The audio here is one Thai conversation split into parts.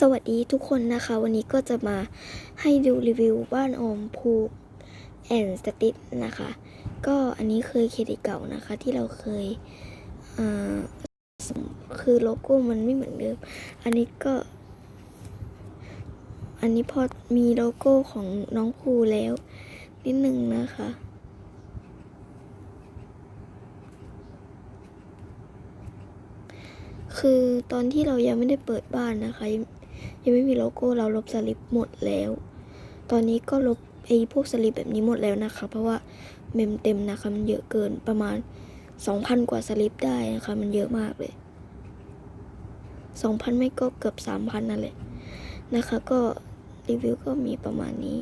สวัสดีทุกคนนะคะ วันนี้ก็จะมาให้ดูรีวิวบ้านออมพูแอนสติดนะคะ ก็อันนี้เคยเครดิตเก่านะคะ ที่เราเคยคือโลโก้มันไม่เหมือนเดิม อันนี้ก็ อันนี้พอมีโลโก้ของน้องภูแล้ว นิดนึงนะคะคือตอนที่เรายังไม่ได้เปิดบ้านนะคะ ยังไม่มีโลโก้เราลบสลิปหมดแล้ว ตอนนี้ก็ลบไอ้พวกสลิปแบบนี้หมดแล้วนะคะ เพราะว่าเมมเต็มนะคะมันเยอะเกินประมาณ 2,000 กว่าสลิปได้นะคะ มันเยอะมากเลย 2,000 ไม่ก็เกือบ 3,000 นั่นแหละนะคะ ก็รีวิวก็มีประมาณนี้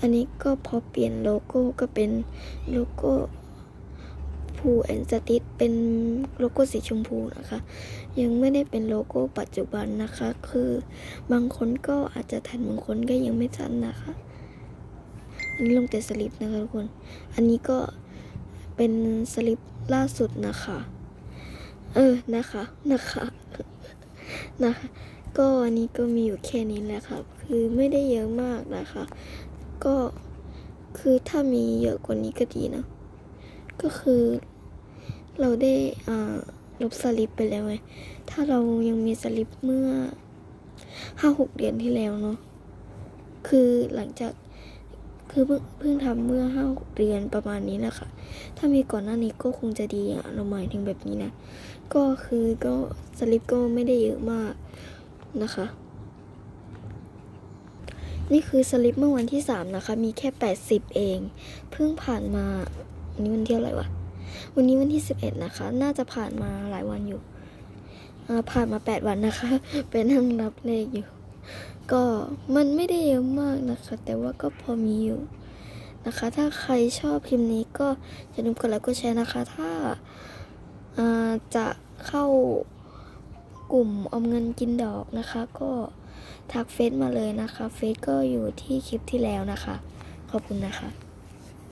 อันนี้ก็พอเปลี่ยนโลโก้ก็เป็นโลโก้ พูแอนสติดเป็นโลโก้สีชมพูนะคะ ยังไม่ได้เป็นโลโก้ปัจจุบันนะคะ คือบางคนก็อาจจะทันบางคนก็ยังไม่ทันนะคะอันนี้ลงแต่สลิปนะคะทุกคน อันนี้ก็เป็นสลิปล่าสุดนะคะ เออนะคะนะคะนะคะก็อันนี้ก็มีอยู่แค่นี้แหละค่ะคือไม่ได้เยอะมากนะคะ ก็คือถ้ามีเยอะกว่านี้ก็ดีนะ ก็คือ เราได้ลบสลิปไปแล้วไงถ้าเรายังมีสลิปเมื่อห้าหกเดือนที่แล้วเนาะคือหลังจากคือเพิ่งเพิ่งทำเมื่อห้าหกเดือนประมาณนี้นะคะ ถ้ามีก่อนหน้านี้ก็คงจะดีอะเราหมายถึงแบบนี้นะ ก็คือก็สลิปก็ไม่ได้เยอะมากนะคะ นี่คือสลิปเมื่อวันที่3นะคะ มีแค่80เอง เพิ่งผ่านมานนี้วันที่อะไรวะ วันนี้วันที่ 11 นะคะ น่าจะผ่านมาหลายวันอยู่ ผ่านมา 8 วันนะคะ เป็นนั่งนับเลขอยู่ ก็มันไม่ได้เยอะมากนะคะ แต่ว่าก็พอมีอยู่นะคะ ถ้าใครชอบคลิปนี้ก็อย่าลืมกดไลค์กดแชร์นะคะ ถ้าอ่าจะเข้ากลุ่มออมเงินกินดอกนะคะ ก็ทักเฟซมาเลยนะคะ เฟซก็อยู่ที่คลิปที่แล้วนะคะ ขอบคุณนะคะ